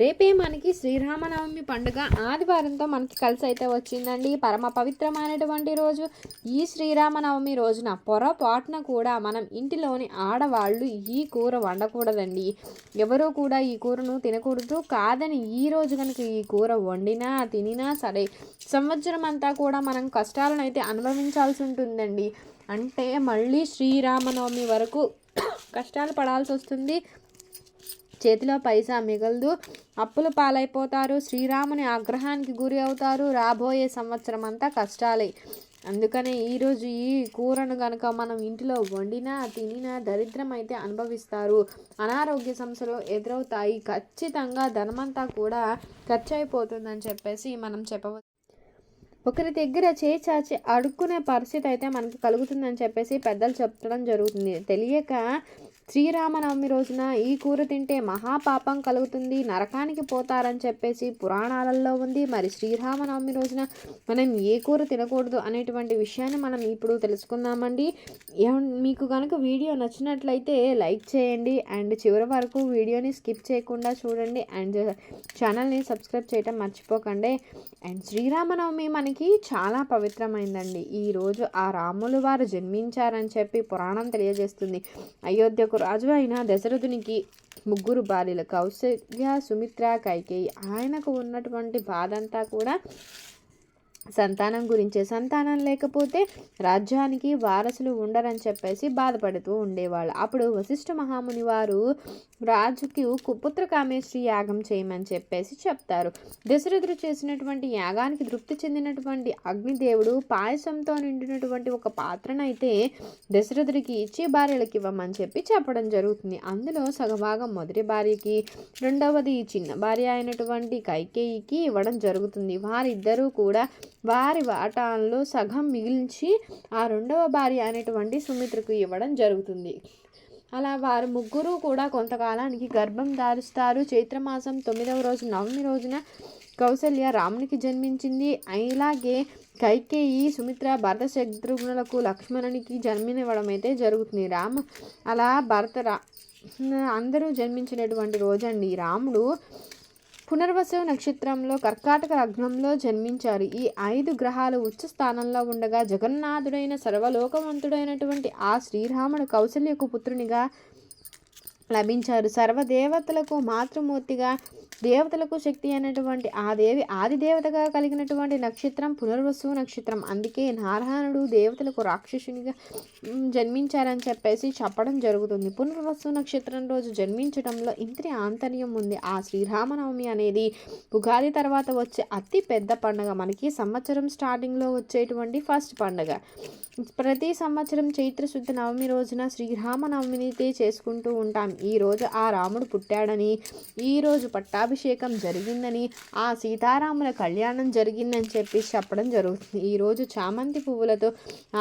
రేపే మనకి శ్రీరామనవమి పండుగ ఆదివారంతో మనకి కలిసి అయితే వచ్చిందండి. పరమ పవిత్రమైనటువంటి రోజు. ఈ శ్రీరామనవమి రోజున పొరపాటున కూడా మనం ఇంటిలోని ఆడవాళ్ళు ఈ కూర వండకూడదండి. ఎవరూ కూడా ఈ కూరను తినకూడదు. కాదని ఈ రోజు కనుక ఈ కూర వండినా తినినా సరే సంవత్సరం అంతా కూడా మనం కష్టాలను అయితే అనుభవించాల్సి ఉంటుందండి. అంటే మళ్ళీ శ్రీరామనవమి వరకు కష్టాలు పడాల్సి వస్తుంది చేతిలో పైసా మిగలదు. అప్పులు పాలైపోతారు. శ్రీరాముని ఆగ్రహానికి గురి అవుతారు. రాబోయే సంవత్సరం అంతా కష్టాలే. అందుకనే ఈరోజు ఈ కూరను కనుక మనం ఇంటిలో వండినా తినినా దరిద్రం అయితే అనుభవిస్తారు. అనారోగ్య సమస్యలు ఎదురవుతాయి. ఖచ్చితంగా ధనమంతా కూడా ఖర్చు అయిపోతుందని చెప్పేసి మనం చెప్పవచ్చు. ఒకరి దగ్గర చేయి చాచి అడుక్కునే పరిస్థితి అయితే మనకి కలుగుతుందని చెప్పేసి పెద్దలు చెప్పడం జరుగుతుంది. తెలియక శ్రీరామనవమి రోజున ఈ కూర తింటే మహాపాపం కలుగుతుంది. నరకానికి పోతారని చెప్పేసి పురాణాలలో ఉంది. మరి శ్రీరామనవమి రోజున మనం ఏ కూర తినకూడదు అనేటువంటి విషయాన్ని మనం ఇప్పుడు తెలుసుకుందామండి. మీకు కనుక వీడియో నచ్చినట్లయితే లైక్ చేయండి. అండ్ చివరి వరకు వీడియోని స్కిప్ చేయకుండా చూడండి. అండ్ ఛానల్ని సబ్స్క్రైబ్ చేయటం మర్చిపోకండి. అండ్ శ్రీరామనవమి మనకి చాలా పవిత్రమైందండి. ఈరోజు ఆ రాములు వారు జన్మించారని చెప్పి పురాణం తెలియజేస్తుంది. అయోధ్యకు రాజు అయిన దశరథునికి ముగ్గురు భార్యలు కౌశల్య సుమిత్ర కైకేయి. ఆయనకు ఉన్నటువంటి బాధ అంతా కూడా సంతానం గురించే. సంతానం లేకపోతే రాజ్యానికి వారసులు ఉండరని చెప్పేసి బాధపడుతూ ఉండేవాళ్ళు. అప్పుడు వశిష్ఠ మహాముని వారు రాజుకి కుపుత్ర కామేశ్వరి యాగం చేయమని చెప్పేసి చెప్తారు. దశరథుడు చేసినటువంటి యాగానికి తృప్తి చెందినటువంటి అగ్నిదేవుడు పాయసంతో నిండినటువంటి ఒక పాత్రనైతే దశరథుడికి ఇచ్చి భార్యలకు ఇవ్వమని చెప్పి చెప్పడం జరుగుతుంది. అందులో సగభాగం మొదటి భార్యకి రెండవది చిన్న భార్య అయినటువంటి కైకేయికి ఇవ్వడం జరుగుతుంది. వారిద్దరూ కూడా వారి వాటాల్లో సగం మిగిల్చి ఆ రెండవ భార్య అనేటువంటి సుమిత్రకు ఇవ్వడం జరుగుతుంది. అలా వారు ముగ్గురు కూడా కొంతకాలానికి గర్భం దారుస్తారు చైత్రమాసం తొమ్మిదవ రోజు నవమి రోజున కౌసల్య రామునికి జన్మించింది. ఇలాగే కైకేయి సుమిత్ర భరత శత్రుఘ్నులకు లక్ష్మణునికి జన్మనివ్వడం అయితే జరుగుతుంది. రాము అలా భరత రా అందరూ జన్మించినటువంటి రోజండి. రాముడు పునర్వసు నక్షత్రంలో కర్కాటక లగ్నంలో జన్మించారు. ఈ ఐదు గ్రహాలు ఉచ్చ స్థానంలో ఉండగా జగన్నాథుడైన సర్వలోకవంతుడైనటువంటి ఆ శ్రీరాముడు కౌశల్యకు పుత్రునిగా లభించారు. సర్వదేవతలకు మాతృమూర్తిగా దేవతలకు శక్తి అయినటువంటి ఆ దేవి ఆది దేవతగా కలిగినటువంటి నక్షత్రం పునర్వసు నక్షత్రం. అందుకే నారాయణుడు దేవతలకు రాక్షసునిగా జన్మించారని చెప్పేసి చెప్పడం జరుగుతుంది. పునర్వసు నక్షత్రం రోజు జన్మించడంలో ఇంత్రి ఆంతర్యం ఉంది. ఆ శ్రీరామనవమి అనేది ఉగాది తర్వాత వచ్చే అతి పెద్ద పండుగ. మనకి సంవత్సరం స్టార్టింగ్లో వచ్చేటువంటి ఫస్ట్ పండుగ. ప్రతి సంవత్సరం చైత్ర శుద్ధ నవమి రోజున శ్రీరామనవమిని చేసుకుంటూ ఉంటాం. ఈ రోజు ఆ రాముడు పుట్టాడని ఈ రోజు పట్టాభిషేకం జరిగిందని ఆ సీతారాముల కళ్యాణం జరిగిందని చెప్పి చెప్పడం జరుగుతుంది. ఈరోజు చామంతి పువ్వులతో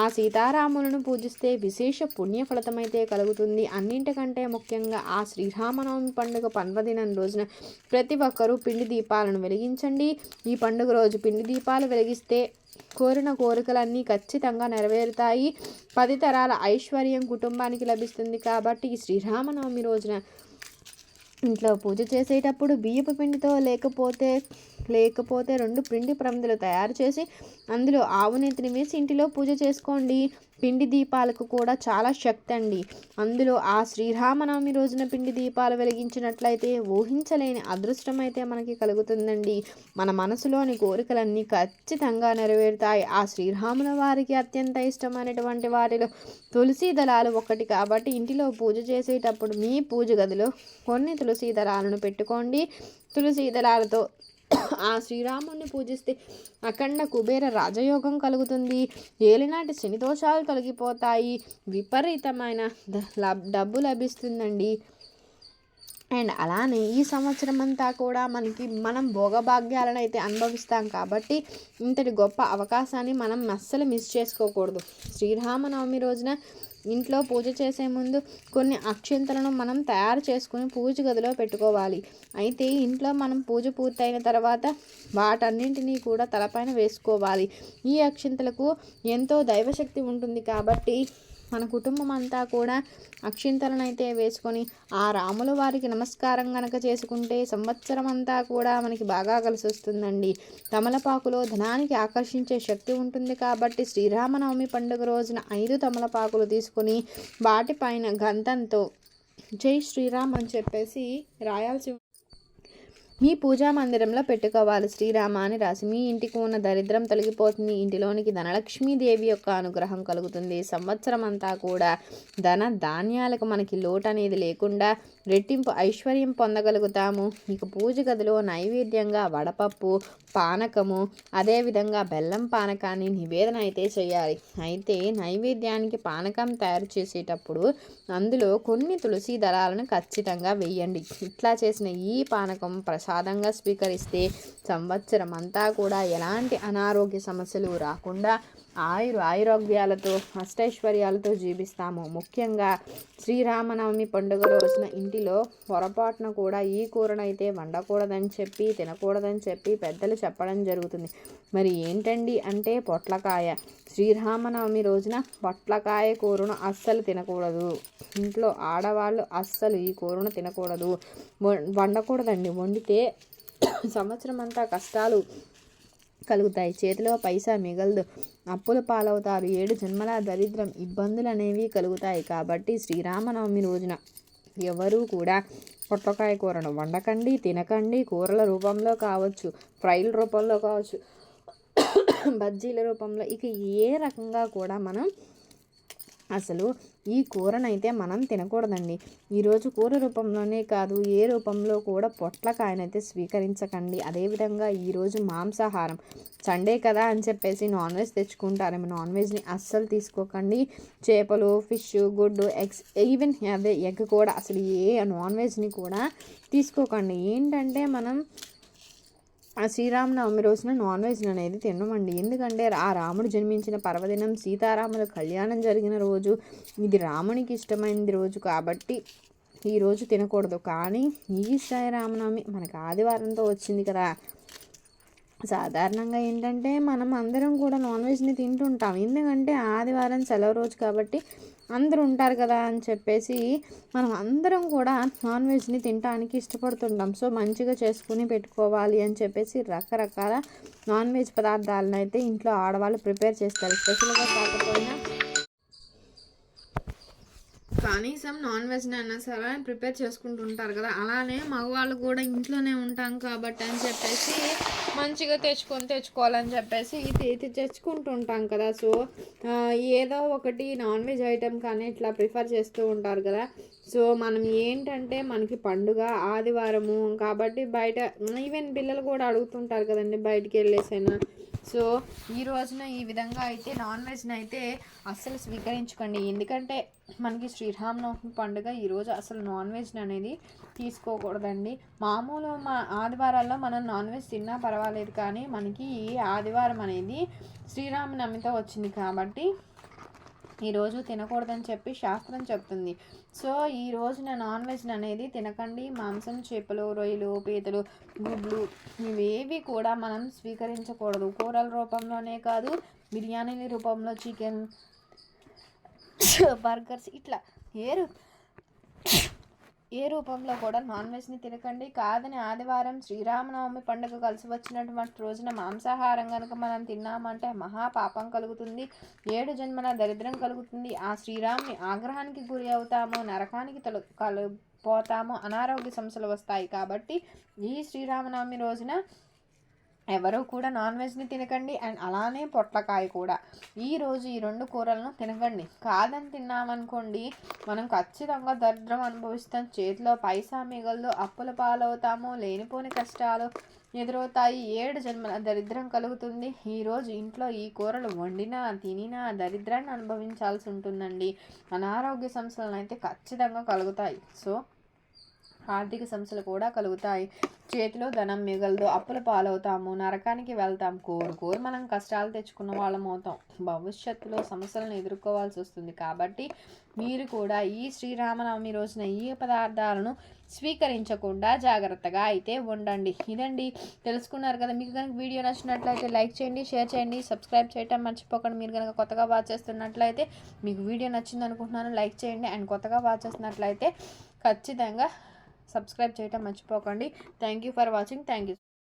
ఆ సీతారాములను పూజిస్తే విశేష పుణ్య ఫలితమైతే కలుగుతుంది. అన్నింటికంటే ముఖ్యంగా ఆ శ్రీరామనవమి పండుగ పర్వదినం రోజున ప్రతి ఒక్కరూ పిండి దీపాలను వెలిగించండి. ఈ పండుగ రోజు పిండి దీపాలు వెలిగిస్తే కోరిన కోరికలన్నీ ఖచ్చితంగా నెరవేరుతాయి. పది తరాల ఐశ్వర్యం కుటుంబానికి లభిస్తుంది కాబట్టి ఈ శ్రీరామనవమి రోజున ఇంట్లో పూజ చేసేటప్పుడు బియ్యపు పిండితో లేకపోతే లేకపోతే రెండు పిండి ప్రమిదలు తయారు చేసి అందులో ఆవు నెత్తిని వేసి ఇంటిలో పూజ చేసుకోండి. పిండి దీపాలకు కూడా చాలా శక్తి అండి. అందులో ఆ శ్రీరామనవమి రోజున పిండి దీపాలు వెలిగించినట్లయితే ఊహించలేని అదృష్టం అయితే మనకి కలుగుతుందండి. మన మనసులోని కోరికలన్నీ ఖచ్చితంగా నెరవేరుతాయి. ఆ శ్రీరాముల వారికి అత్యంత ఇష్టమైనటువంటి వాటిలో తులసి దళాలు ఒకటి కాబట్టి ఇంటిలో పూజ చేసేటప్పుడు మీ పూజ గదిలో కొన్ని తులసి దళాలను పెట్టుకోండి. తులసి దళాలతో ఆ శ్రీరాముడిని పూజిస్తే అఖండ కుబేర రాజయోగం కలుగుతుంది. ఏలినాటి శని దోషాలు తొలగిపోతాయి. విపరీతమైన ద- లబ్- డబ్బు లభిస్తుందండి. అండ్ అలానే ఈ సంవత్సరం అంతా కూడా మనకి మనం భోగభాగ్యాలను అయితే అనుభవిస్తాం కాబట్టి ఇంతటి గొప్ప అవకాశాన్ని మనం అస్సలు మిస్ చేసుకోకూడదు. శ్రీరామనవమి రోజున ఇంట్లో పూజ చేసే ముందు కొన్ని అక్షింతలను మనం తయారు చేసుకుని పూజ గదిలో పెట్టుకోవాలి. అయితే ఇంట్లో మనం పూజ పూర్తయిన తర్వాత వాటన్నింటినీ కూడా తలపైన వేసుకోవాలి. ఈ అక్షింతలకు ఎంతో దైవశక్తి ఉంటుంది కాబట్టి మన కుటుంబం అంతా కూడా అక్షింతలను అయితే వేసుకొని ఆ రాముల వారికి నమస్కారం గనక చేసుకుంటే సంవత్సరం అంతా కూడా మనకి బాగా కలిసి వస్తుందండి తమలపాకులో ధనానికి ఆకర్షించే శక్తి ఉంటుంది కాబట్టి శ్రీరామనవమి పండుగ రోజున ఐదు తమలపాకులు తీసుకొని వాటిపైన గంధంతో జై శ్రీరామ్ అని చెప్పేసి రాయాల్సి మీ పూజా మందిరంలో పెట్టుకోవాలి. శ్రీరామ అని రాసి మీ ఇంటికి ఉన్న దరిద్రం తొలగిపోతుంది. ఇంటిలోనికి ధనలక్ష్మీదేవి యొక్క అనుగ్రహం కలుగుతుంది. సంవత్సరం అంతా కూడా ధన ధాన్యాలకు మనకి లోటు అనేది లేకుండా రెట్టింపు ఐశ్వర్యం పొందగలుగుతాము. మీకు పూజ గదిలో నైవేద్యంగా వడపప్పు పానకము అదేవిధంగా బెల్లం పానకాన్ని నివేదన అయితే చేయాలి. అయితే నైవేద్యానికి పానకం తయారు చేసేటప్పుడు అందులో కొన్ని తులసి దళాలను ఖచ్చితంగా వేయండి. ఇట్లా చేసిన ఈ పానకం ప్రసాదంగా స్వీకరిస్తే సంవత్సరం అంతా కూడా ఎలాంటి అనారోగ్య సమస్యలు రాకుండా ఆయురు ఆయురోగ్యాలతో అష్టైశ్వర్యాలతో జీవిస్తాము. ముఖ్యంగా శ్రీరామనవమి పండుగ రోజున ఇంటిలో పొరపాటున కూడా ఈ కూరనైతే వండకూడదని చెప్పి తినకూడదని చెప్పి పెద్దలు చెప్పడం జరుగుతుంది. మరి ఏంటండి అంటే పొట్లకాయ. శ్రీరామనవమి రోజున పొట్లకాయ కూరను అస్సలు తినకూడదు. ఇంట్లో ఆడవాళ్ళు అస్సలు ఈ కూరను తినకూడదు. వండకూడదండి. వండితే సంవత్సరం అంతా కష్టాలు కలుగుతాయి. చేతిలో పైసా మిగలదు. అప్పుల పాలవుతారు. ఏడు జన్మల దరిద్రం ఇబ్బందులు అనేవి కలుగుతాయి. కాబట్టి శ్రీరామనవమి రోజున ఎవరూ కూడా పొట్లకాయ కూరను వండకండి తినకండి. కూరల రూపంలో కావచ్చు ఫ్రైల రూపంలో కావచ్చు బజ్జీల రూపంలో. ఇక ఏ రకంగా కూడా మనం అసలు ఈ కూరనైతే మనం తినకూడదండి. ఈరోజు కూర రూపంలోనే కాదు ఏ రూపంలో కూడా పొట్లకాయనైతే స్వీకరించకండి. అదేవిధంగా ఈరోజు మాంసాహారం. సండే కదా అని చెప్పేసి నాన్ వెజ్ తెచ్చుకుంటారేమో. నాన్ వెజ్ని అస్సలు తీసుకోకండి. చేపలు ఫిష్ గుడ్డు ఎగ్స్ ఈవెన్ అదే ఎగ్ కూడా అసలు ఏ నాన్ వెజ్ని కూడా తీసుకోకండి. ఏంటంటే మనం శ్రీరామనవమి రోజున నాన్ వెజ్ అనేది తినమండి. ఎందుకంటే ఆ రాముడు జన్మించిన పర్వదినం సీతారాముల కళ్యాణం జరిగిన రోజు. ఇది రామునికి ఇష్టమైనది రోజు కాబట్టి ఈరోజు తినకూడదు. కానీ ఈ శ్రీరామనవమి మనకు ఆదివారంతో వచ్చింది కదా. సాధారణంగా ఏంటంటే మనం అందరం కూడా నాన్ వెజ్ని తింటుంటాం. ఎందుకంటే ఆదివారం సెలవు రోజు కాబట్టి అందరూ ఉంటారు కదా అని చెప్పేసి మనం అందరం కూడా నాన్ వెజ్ని తినడానికి ఇష్టపడుతుంటాం. సో మంచిగా చేసుకుని పెట్టుకోవాలి అని చెప్పేసి రకరకాల నాన్ వెజ్ పదార్థాలను అయితే ఇంట్లో ఆడవాళ్ళు ప్రిపేర్ చేస్తారు. స్పెషల్గా కాకపోయినా కనీసం నాన్ వెజ్ అయినా సరే ప్రిపేర్ చేసుకుంటుంటారు కదా. అలానే మగవాళ్ళు కూడా ఇంట్లోనే ఉంటాం కాబట్టి అని చెప్పేసి మంచిగా తెచ్చుకొని తెచ్చుకోవాలని చెప్పేసి ఇది తెచ్చుకుంటుంటాం కదా. సో ఏదో ఒకటి నాన్ వెజ్ ఐటెం కానీ ఇట్లా ప్రిఫర్ చేస్తూ ఉంటారు కదా. సో మనం ఏంటంటే మనకి పండుగ ఆదివారము కాబట్టి బయట ఈవెన్ పిల్లలు కూడా అడుగుతుంటారు కదండి బయటికి వెళ్ళేసైనా. సో ఈ రోజున ఈ విధంగా అయితే నాన్ వెజ్ని అయితే అస్సలు స్వీకరించుకోండి. ఎందుకంటే మనకి శ్రీరామనవమి పండుగ ఈరోజు అసలు నాన్ వెజ్ అనేది తీసుకోకూడదండి. మామూలు మా ఆదివారాల్లో మనం నాన్ వెజ్ తిన్నా పర్వాలేదు కానీ మనకి ఈ ఆదివారం అనేది శ్రీరామనవమితో వచ్చింది కాబట్టి ఈరోజు తినకూడదని చెప్పి శాస్త్రం చెప్తుంది. సో ఈ రోజున నాన్ వెజ్ అనేది తినకండి. మాంసం చేపలు రొయ్యలు పీతలు గుడ్లు ఇవేవి కూడా మనం స్వీకరించకూడదు. కూరల రూపంలోనే కాదు బిర్యానీల రూపంలో చికెన్ బర్గర్స్ ఇట్లా ఏరు ఏ రూపంలో కూడా నాన్ వెజ్ని తినకండి. కాదని ఆదివారం శ్రీరామనవమి పండుగ కలిసి వచ్చినటువంటి రోజున మాంసాహారం కనుక మనం తిన్నామంటే మహాపాపం కలుగుతుంది. ఏడు జన్మల దరిద్రం కలుగుతుంది. ఆ శ్రీరాముని ఆగ్రహానికి గురి అవుతాము నరకానికి తొల కలు పోతాము అనారోగ్య సమస్యలు వస్తాయి. కాబట్టి ఈ శ్రీరామనవమి రోజున ఎవరూ కూడా నాన్ వెజ్ని తినకండి. అండ్ అలానే పొట్లకాయ కూడా. ఈరోజు ఈ రెండు కూరలను తినకండి. కాదని తిన్నామనుకోండి మనం ఖచ్చితంగా దరిద్రం అనుభవిస్తాం. చేతిలో పైసా మిగలదు అప్పుల పాలవుతాము లేనిపోని కష్టాలు ఎదురవుతాయి. ఏడు జన్మల దరిద్రం కలుగుతుంది. ఈరోజు ఇంట్లో ఈ కూరలు వండినా తినినా దరిద్రాన్ని అనుభవించాల్సి ఉంటుందండి. అనారోగ్య సమస్యలను అయితే ఖచ్చితంగా కలుగుతాయి. సో ఆర్థిక సమస్యలు కూడా కలుగుతాయి. చేతిలో ధనం మిగలదు. అప్పుల పాలవుతాము. నరకానికి వెళ్తాం. కోరు కోరు మనం కష్టాలు తెచ్చుకున్న వాళ్ళం అవుతాం. భవిష్యత్తులో సమస్యలను ఎదుర్కోవాల్సి వస్తుంది. కాబట్టి మీరు కూడా ఈ శ్రీరామనవమి రోజున ఈ పదార్థాలను స్వీకరించకుండా జాగ్రత్తగా అయితే ఉండండి. ఇదండి. తెలుసుకున్నారు కదా. మీకు కనుక వీడియో నచ్చినట్లయితే లైక్ చేయండి షేర్ చేయండి సబ్స్క్రైబ్ చేయటం మర్చిపోకండి. మీరు కనుక కొత్తగా వాచ్ చేస్తున్నట్లయితే మీకు వీడియో నచ్చింది అనుకుంటున్నాను లైక్ చేయండి. అండ్ కొత్తగా వాచ్ చేస్తున్నట్లయితే ఖచ్చితంగా సబ్స్క్రైబ్ చేయటం మర్చిపోకండి. Thank you for watching thank you